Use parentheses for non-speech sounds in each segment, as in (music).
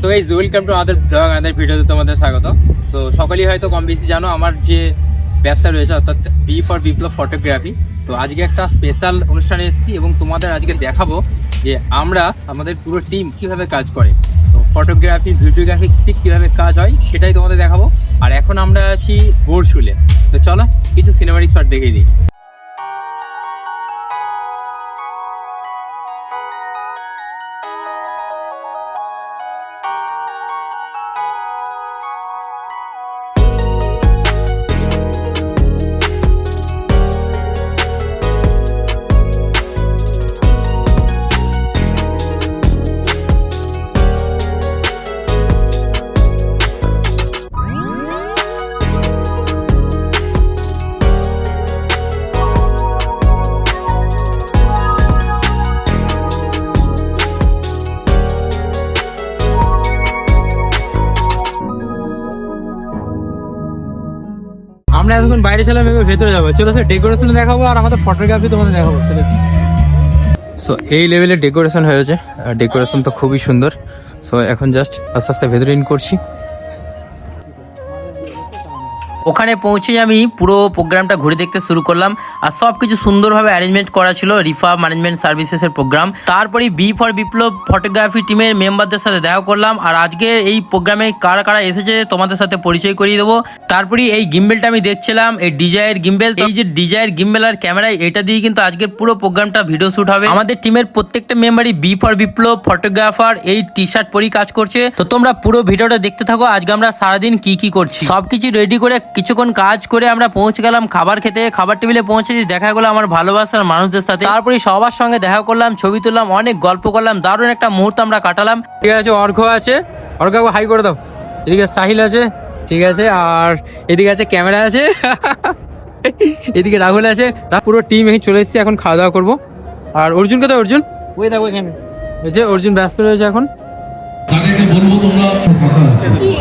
So এই welcome to আমাদের blog আমাদের ভিডিওতে তোমাদের স্বাগত। সো সকলেই হয়তো কম বেশি জানো, আমার যে ব্যবসা রয়েছে, অর্থাৎ বি ফর বিপ্লব ফটোগ্রাফি তো আজকে একটা স্পেশাল অনুষ্ঠানে এসেছি এবং তোমাদের আজকে দেখাবো যে আমরা, আমাদের পুরো টিম কীভাবে কাজ করে। তো ফটোগ্রাফি ভিডিওগ্রাফি ঠিক কীভাবে কাজ হয়, সেটাই তোমাদের দেখাবো। আর এখন আমরা আছি বোরশুলে। তো চলো, কিছু সিনেমাটিক শট দেখিয়ে দিই। আমরা এখন বাইরে চলে ভেবে ভেতরে যাব। চলো স্যার ডেকোরেশন দেখাবো আর আমাদের ফটোগ্রাফি তোমাদের দেখাবো। সো এই লেভেলে ডেকোরেশন হয়েছে। ডেকোরেশন তো খুবই সুন্দর। সো এখন জাস্ট আস্তে আস্তে ভেতরে ইন করছি। ওখানে পৌঁছে আমি পুরো প্রোগ্রামটা ঘুরে দেখতে শুরু করলাম আর সব কিছু সুন্দরভাবে অ্যারেঞ্জমেন্ট করা ছিল রিফা ম্যানেজমেন্ট সার্ভিসেসের প্রোগ্রাম তারপরে বি ফর বিপ্লব ফটোগ্রাফি টিমের মেম্বারদের সাথে দেখা করলাম আর আজকে এই প্রোগ্রামে কারা কারা এসেছে তোমাদের সাথে পরিচয় করিয়ে দেবো। তারপরে এই গিম্বেলটা আমি দেখছিলাম, এই ডিজাইয়ের গিম্বেল এই যে ডিজাইয়ের গিম্বেল আর ক্যামেরায় এটা দিয়ে কিন্তু আজকের পুরো প্রোগ্রামটা ভিডিও শ্যুট হবে। আমাদের টিমের প্রত্যেকটা মেম্বারই বি ফর বিপ্লব ফটোগ্রাফার এই টি শার্ট পরেই কাজ করছে। তো তোমরা পুরো ভিডিওটা দেখতে থাকো। আজকে আমরা সারাদিন কি কি করছি? সবকিছু রেডি করে কিছুক্ষণ কাজ করে আমরা পৌঁছে গেলাম খাবার খেতে খাবার টেবিলে পৌঁছে দিয়ে দেখা গেলো আমার ভালোবাসার মানুষদের সাথে। তারপরে সবার সঙ্গে দেখা করলাম ছবি তুললাম অনেক গল্প করলাম দারুণ একটা মুহূর্ত আমরা কাটালাম। ঠিক আছে অর্ঘ আছে। অর্ঘ হাই করে দাও। এদিকে সাহিল আছে ঠিক আছে আর এদিকে আছে ক্যামেরা আছে। (laughs) এদিকে রাহুল আছে তার পুরো টিম এখানে চলে এসেছি এখন খাওয়া দাওয়া করব। আর অর্জুন কোথায় অর্জুন। ওই দেখো এখানে। এই যে অর্জুন ব্যস্ত রয়েছে এখন। তাদেরকে বলব তোমরা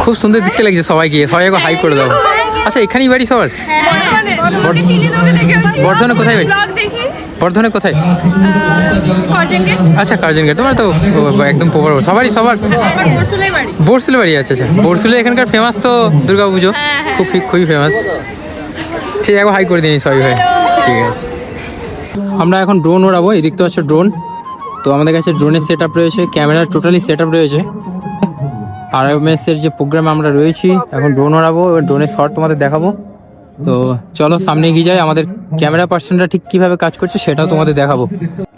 খুব সুন্দর দেখতে লাগছে সবাইকে সবাই হাই করে দাও। (laughs) আচ্ছা এখানেই বাড়ি সবার? বর্ধমানে। বর্ধমানে কোথায় বাড়ি? বর্ধমানে কোথায়? আচ্ছা কার্জন গেট। তোমার তো একদম প্রপার সবারই সবার? বাড়ি। বরসুলে বাড়ি আছে আচ্ছা। বরসুলে এখানকার ফেমাস তো দুর্গা পুজো। হ্যাঁ, হ্যাঁ। খুব খুবই ফেমাস ঠিক আছে হাই করে দিন সবাই ভাই। ঠিক আছে। আমরা এখন ড্রোন ওড়াবো। এদিক তো আছে ড্রোন তো আমাদের কাছে ড্রোনের সেট আপ রয়েছে। ক্যামেরার টোটালি সেট আপ রয়েছে। আর এস এর যে প্রোগ্রামে আমরা রয়েছি, এখন ড্রোন ওড়াবো, এবার ড্রোনের শট তোমাদের দেখাবো। তো চলো সামনে এগিয়ে যাই, আমাদের ক্যামেরা পার্সনটা ঠিক কীভাবে কাজ করছে সেটাও তোমাদের দেখাবো।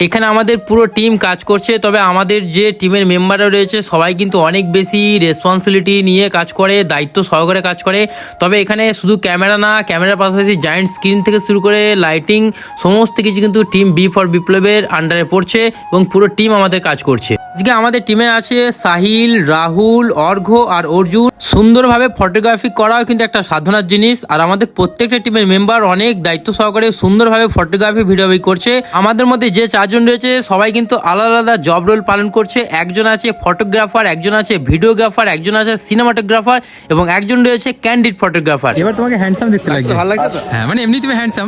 এখানে আমাদের পুরো টিম কাজ করছে, তবে আমাদের যে টিমের মেম্বাররা রয়েছে, সবাই কিন্তু অনেক বেশি রেসপন্সিবিলিটি নিয়ে কাজ করে, দায়িত্ব সহকারে কাজ করে। তবে এখানে শুধু ক্যামেরা না ক্যামেরার পাশাপাশি জায়েন্ট স্ক্রিন থেকে শুরু করে লাইটিং সমস্ত কিছু কিন্তু টিম বি ফর বিপ্লবের আন্ডারে পড়ছে এবং পুরো টিম আমাদের কাজ করছে। আজকে আমাদের টিমে আছে সাহিল, রাহুল, অর্ঘ আর অর্জুন। সুন্দরভাবে ফটোগ্রাফি করাও কিন্তু একটা সাধনার জিনিস। আর আমাদের প্রত্যেকটা টিমের মেম্বার অনেক দায়িত্ব সহকারে সুন্দরভাবে ফটোগ্রাফি ভিডিওগ্রাফি করছে। আমাদের মধ্যে যে চারজন রয়েছে সবাই কিন্তু আলাদা আলাদা জব রোল পালন করছে। একজন আছে ফটোগ্রাফার একজন আছে ভিডিওগ্রাফার একজন আছে সিনেমাটোগ্রাফার এবং একজন রয়েছে ক্যান্ডিড ফটোগ্রাফার এবার তোমাকে হ্যান্ডসাম দেখতে লাগছে। ভালো লাগছে তো? হ্যাঁ মানে এমনি তুমি হ্যান্ডসাম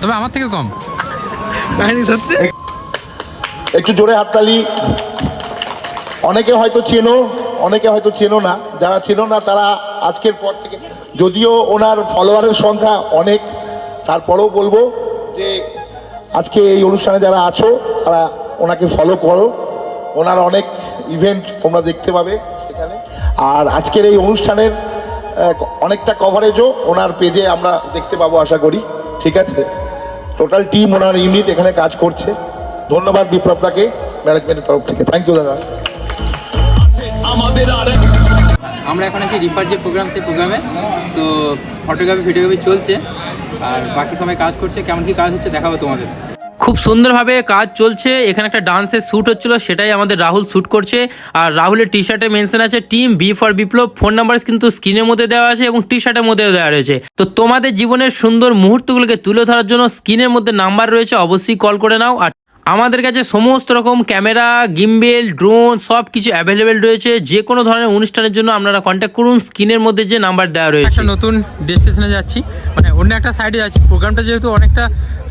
তবে আমার থেকে কম। কাহিনী সত্যি? একটু জোরে হাততালি। অনেকে হয়তো চেনো অনেকে হয়তো চেনো না। যারা চেনো না তারা আজকের পর থেকে যদিও ওনার ফলোয়ারের সংখ্যা অনেক তারপরেও বলব যে আজকে এই অনুষ্ঠানে যারা আছো তারা ওনাকে ফলো করো। ওনার অনেক ইভেন্ট তোমরা দেখতে পাবে সেখানে। আর আজকের এই অনুষ্ঠানের অনেকটা কভারেজও ওনার পেজে আমরা দেখতে পাবো আশা করি। ঠিক আছে? টোটাল টিম ওনার ইউনিট এখানে কাজ করছে। ধন্যবাদ বিপ্লবদাকে ম্যানেজমেন্টের তরফ থেকে। থ্যাংক ইউ দাদা। আমরা এখন আছি রিফার যে প্রোগ্রাম সেই প্রোগ্রামে সো ফটোগ্রাফি ভিডিওগ্রাফি চলছে। আর বাকি সময় কাজ করছে। কেমন কি কাজ হচ্ছে দেখাবো তোমাদের। খুব সুন্দরভাবে কাজ চলছে। এখানে একটা ডান্সের শ্যুট হচ্ছিল, সেটাই আমাদের রাহুল শ্যুট করছে। আর রাহুলের টি শার্টে মেনশন আছে team B for Biplab phone number কিন্তু স্ক্রিনের মধ্যে দেওয়া আছে এবং টি শার্টের মধ্যেও দেওয়া রয়েছে। তো তোমাদের জীবনের সুন্দর মুহূর্তগুলোকে তুলে ধরার জন্য স্ক্রিনের মধ্যে নাম্বার রয়েছে, অবশ্যই কল করে নাও। আর আমাদের কাছে সমস্ত রকম ক্যামেরা, গিম্বেল, ড্রোন সব কিছু অ্যাভেলেবেল রয়েছে। যে কোনো ধরনের অনুষ্ঠানের জন্য আপনারা কন্ট্যাক্ট করুন। স্ক্রিনের মধ্যে যে নাম্বার দেওয়া রয়েছে। নতুন ডেস্টিনেশনে যাচ্ছি। মানে অন্য একটা সাইডে যাচ্ছি। প্রোগ্রামটা যেহেতু অনেকটা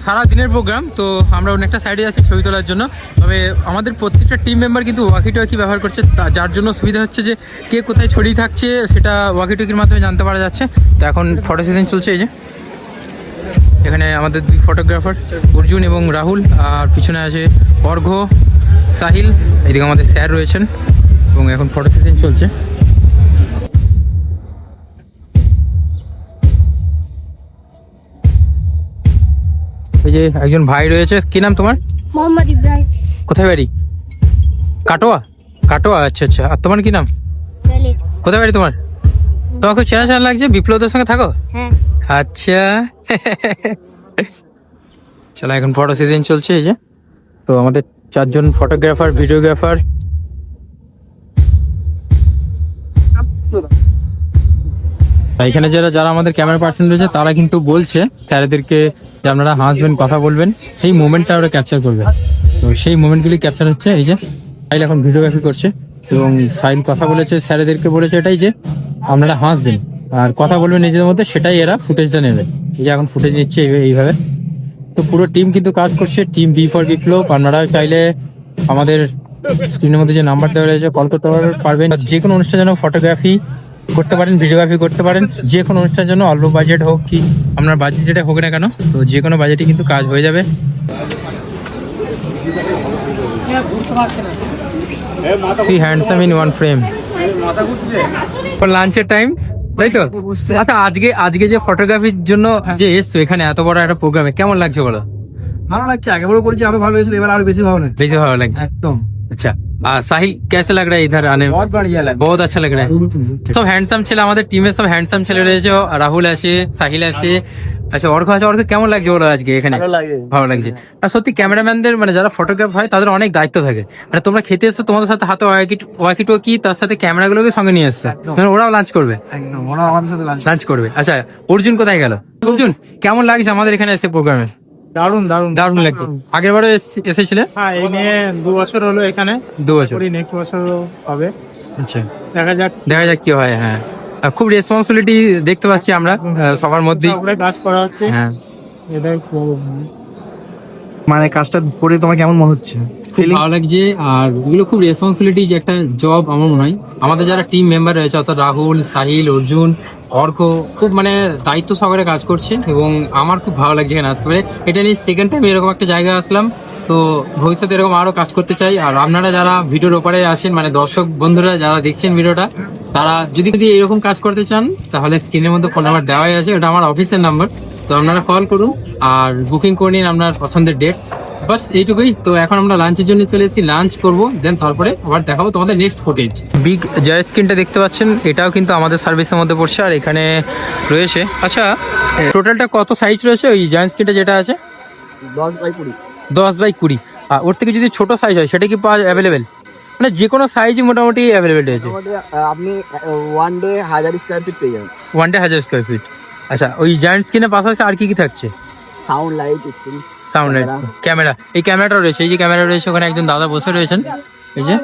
সারা দিনের প্রোগ্রাম তো আমরা অন্য একটা সাইডে যাচ্ছি ছবি তোলার জন্য। তবে আমাদের প্রত্যেকটা টিম মেম্বার কিন্তু ওয়াকি টোয়াকি ব্যবহার করছে। যার জন্য সুবিধা হচ্ছে যে কে কোথায় ছড়িয়ে থাকছে, সেটা ওয়াকি টোকির মাধ্যমে জানতে পারা যাচ্ছে। তো এখন ফটো সেশন চলছে এই যে। এখানে আমাদের দুই ফটোগ্রাফার অর্জুন এবং রাহুল আর পিছনে আছে অর্ঘ সাহিল এদিকে আমাদের স্যার রয়েছেন এবং এখন ফটো সেশন চলছে। এই যে একজন ভাই রয়েছে কি নাম তোমার? মোহাম্মদ ইব্রাহিম। কোথায় বাড়ি? কাটোয়া? কাটোয়া আচ্ছা আচ্ছা। আর তোমার কি নাম? কোথায় বাড়ি তোমার? তোমার খুব চেনা চেনা লাগছে? বিপ্লবদের সঙ্গে থাকো? হ্যাঁ। আচ্ছা। চলো, এখন ফটো সিজন চলছে, এই যে। তো আমাদের চারজন ফটোগ্রাফার ভিডিওগ্রাফার এখানে যারা যারা আমাদের ক্যামেরা পার্সন রয়েছে, তারা কিন্তু বলছে স্যারেদেরকে যে আপনারা হাসবেন কথা বলবেন, সেই মোমেন্টটা ওরা ক্যাপচার করবে। তো সেই মোমেন্টগুলি ক্যাপচার হচ্ছে, এই যে। সাইল এখন ভিডিওগ্রাফি করছে, এবং সাইল কথা বলেছে, স্যারেদেরকে বলেছে এটাই যে, আপনারা হাসবেন আর কথা বলবে নিজেদের মধ্যে সেটাই এরা ফুটেজটা নেবে। এই যে এখন ফুটেজ নিচ্ছে এই- এইভাবে। তো পুরো টিম কিন্তু কাজ করছে টিম বি ফর বিপ্লব আপনারা চাইলে আমাদের স্ক্রিনের মধ্যে যে নাম্বার দেওয়া রয়েছে কল করতে পারবেন। যে কোনো অনুষ্ঠানের জন্য ফটোগ্রাফি করতে পারেন ভিডিওগ্রাফি করতে পারেন যে কোনো অনুষ্ঠানের জন্য অল্প বাজেট হোক কি আপনার বাজেট যেটা হোক না কেন তো যে কোনো বাজেটে কিন্তু কাজ হয়ে যাবে। Three handsome in one frame for লাঞ্চের টাইম তাই তো? আচ্ছা আজকে আজকে যে ফটোগ্রাফির জন্য হ্যাঁ। যে এসছো এখানে এত বড় একটা প্রোগ্রামে কেমন লাগছে বলো? ভালো লাগছে বড় করেছি আরও ভালো হয়েছিল এবার আরও বেশি ভালো লাগছে। বেশি ভালো লাগছে। একদম। আচ্ছা। आ, साहिल कैसा लग रहा है इधर आने में बहुत बढ़िया लगा बहुत अच्छा लग रहा है সব হ্যান্ডসাম ছেলে আমাদের টিমে সব হ্যান্ডসাম ছেলে রয়েছে রাহুল আছে সাহিল আছে আচ্ছা অর্ঘ আছে অর্ঘ কেমন লাগছে ওরা আজকে এখানে ভালো লাগছে আর সত্যি ক্যামেরাম্যানদের মানে যারা ফটোগ্রাফ হয় তাদের অনেক দায়িত্ব থাকে মানে তোমরা খেতে এসছো তোমাদের সাথে হাতে ওয়াকি ওয়াকি টকি তার সাথে ক্যামেরাগুলোকে সঙ্গে নিয়ে এসছে মানে ওরাও লাঞ্চ করবে একদম ওরা আমাদের সাথে লাঞ্চ লাঞ্চ করবে আচ্ছা অর্জুন কোথায় গেল অর্জুন কেমন লাগছে আমাদের এখানে এসে প্রোগ্রামে দারুণ দারুণ দারুণ লাগছে। আগের বারও এসেছিলে? হ্যাঁ এই নিয়ে দু বছর হলো এখানে। দু বছর। নেক্সট বছর হবে। আচ্ছা। দেখা যাক। দেখা যাক কি হয় হ্যাঁ। খুব রেসপন্সিবিলিটি দেখতে পাচ্ছি আমরা সবার মধ্যে কাজ করা হচ্ছে। হ্যাঁ। এটাই খুব মানে কাজটা করে তোমার কেমন মনে হচ্ছে? খুব ভালো লাগছে আর এগুলো খুব রেসপন্সিবিলিটি একটা জব আমার মনে হয়। আমাদের যারা টিম মেম্বার রয়েছে অর্থাৎ রাহুল সাহিল অর্জুন অর্ক খুব মানে দায়িত্ব সহকারে কাজ করছে এবং আমার খুব ভালো লাগছে এখানে আসতে পারে। এটা নিয়ে সেকেন্ড টাইম এরকম একটা জায়গায় আসলাম। তো ভবিষ্যতে এরকম আরও কাজ করতে চাই। আর আপনারা যারা ভিডিওর ওপারে আছেন মানে দর্শক বন্ধুরা যারা দেখছেন ভিডিওটা তারা যদি যদি এরকম কাজ করতে চান তাহলে স্ক্রিনের মধ্যে ফোন নাম্বার দেওয়াই আছে। ওটা আমার অফিসের নাম্বার তো আপনারা কল করুন আর বুকিং করে নিন আপনার পছন্দের ডেট বাস এইটুকুই। তো এখন আমরা লাঞ্চের জন্য চলে এসেছি। লাঞ্চ করব দেন তারপরে আবার দেখাবো তোমাদের নেক্সট ফুটেজ বিগ জয় স্ক্রিনটা দেখতে পাচ্ছেন। এটাও কিন্তু আমাদের সার্ভিসের মধ্যে পড়ছে আর এখানে রয়েছে। আচ্ছা টোটালটা কত সাইজ রয়েছে? ওই জয়েন্ট স্ক্রিনটা যেটা আছে? দশ বাই কুড়ি। দশ বাই কুড়ি। আর ওর থেকে যদি ছোট সাইজ হয় সেটা কি পাওয়া অ্যাভেলেবেল মানে যে কোনো সাইজই মোটামুটি অ্যাভেলেবেল রয়েছে। আপনি ওয়ান ডে হাজার স্কোয়ার ফিট পেয়ে যাবেন। ওয়ান ডে হাজার স্কোয়ার ফিট আচ্ছা ওই জয়েন্ট স্ক্রিনের পাশাপাশি আর কি কি থাকছে? Sound light screen sound light camera এই ক্যামেরাটা রয়েছে এই যে ক্যামেরা রয়েছে ওখানে একজন দাদা বসে রয়েছেন এই যে।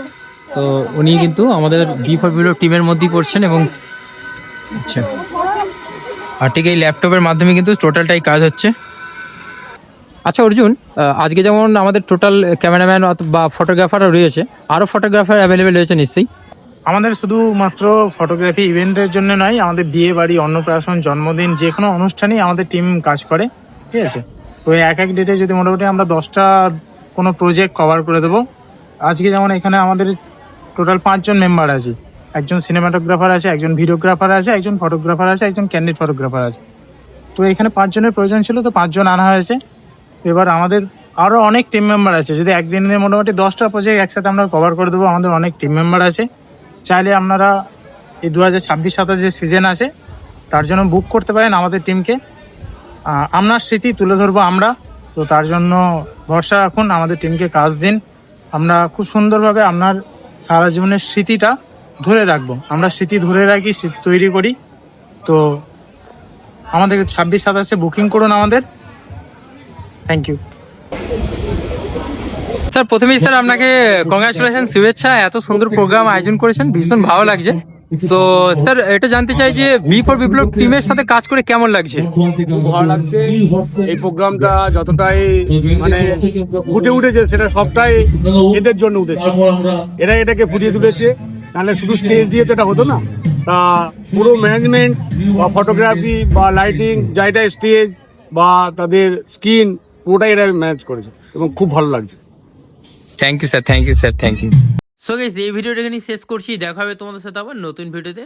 তো উনি কিন্তু আমাদের বি ফর বিলো টিমের মধ্যেই পড়ছেন এবং আচ্ছা। আর ঠিক এই ল্যাপটপের মাধ্যমে কিন্তু টোটালটাই কাজ হচ্ছে। আচ্ছা অর্জুন আজকে যেমন আমাদের টোটাল ক্যামেরাম্যান বা ফটোগ্রাফারও রয়েছে আরও ফটোগ্রাফার অ্যাভেলেবেল রয়েছে নিশ্চয়ই। আমাদের শুধুমাত্র ফটোগ্রাফি ইভেন্টের জন্য নয়, আমাদের বিয়ে বাড়ি, অন্নপ্রাশন, জন্মদিন, যে কোনো অনুষ্ঠানেই আমাদের টিম কাজ করে, ঠিক আছে? তো এক এক ডেটে যদি মোটামুটি আমরা দশটা কোনো প্রজেক্ট কভার করে দেবো, আজকে যেমন এখানে আমাদের টোটাল পাঁচজন মেম্বার আছে। একজন সিনেমাটোগ্রাফার আছে, একজন ভিডিওগ্রাফার আছে, একজন ফটোগ্রাফার আছে, একজন ক্যান্ডিড ফটোগ্রাফার আছে। তো এখানে পাঁচজনের প্রয়োজন ছিল, তো পাঁচজন আনা হয়েছে। এবার আমাদের আরও অনেক টিম মেম্বার আছে। যদি একদিনে মোটামুটি দশটা প্রজেক্ট একসাথে আমরা কভার করে দেবো, আমাদের অনেক টিম মেম্বার আছে। চাইলে আপনারা এই দু হাজার ছাব্বিশ, সাতাশ যে সিজন আছে তার জন্য বুক করতে পারেন আমাদের টিমকে আপনার স্মৃতি তুলে ধরবো আমরা। তো তার জন্য ভরসা রাখুন, আমাদের টিমকে কাজ দিন। আমরা খুব সুন্দরভাবে আপনার সারা জীবনের স্মৃতিটা ধরে রাখব। আমরা স্মৃতি ধরে রাখি, স্মৃতি তৈরি করি। তো আমাদের ছাব্বিশ, সাতাশে বুকিং করুন আমাদের। থ্যাংক ইউ স্যার প্রথমেই স্যার আপনাকে কংগ্রাচুলেশন শুভেচ্ছা এত সুন্দর প্রোগ্রাম আয়োজন করেছেন ভীষণ ভালো লাগছে। তো স্যার এটা জানতে চাই যে বি ফর বিপ্লব টিমের সাথে কাজ করে কেমন লাগছে? খুব ভালো লাগছে। এই প্রোগ্রামটা যতটাই মানে ফুটে উঠেছে সেটা সবটাই এদের জন্য উঠেছে। এরা এটাকে ফুটিয়ে তুলেছে নাহলে শুধু স্টেজ দিয়ে তো এটা হতো না। তা পুরো ম্যানেজমেন্ট বা ফটোগ্রাফি বা লাইটিং যা এটা স্টেজ বা তাদের স্কিন পুরোটাই এরা ম্যানেজ করেছে। এবং খুব ভালো লাগছে। Thank you sir thank you sir thank you so guys এই ভিডিওটা এখানে শেষ করছি। দেখা হবে তোমাদের সাথে আবার নতুন ভিডিওতে।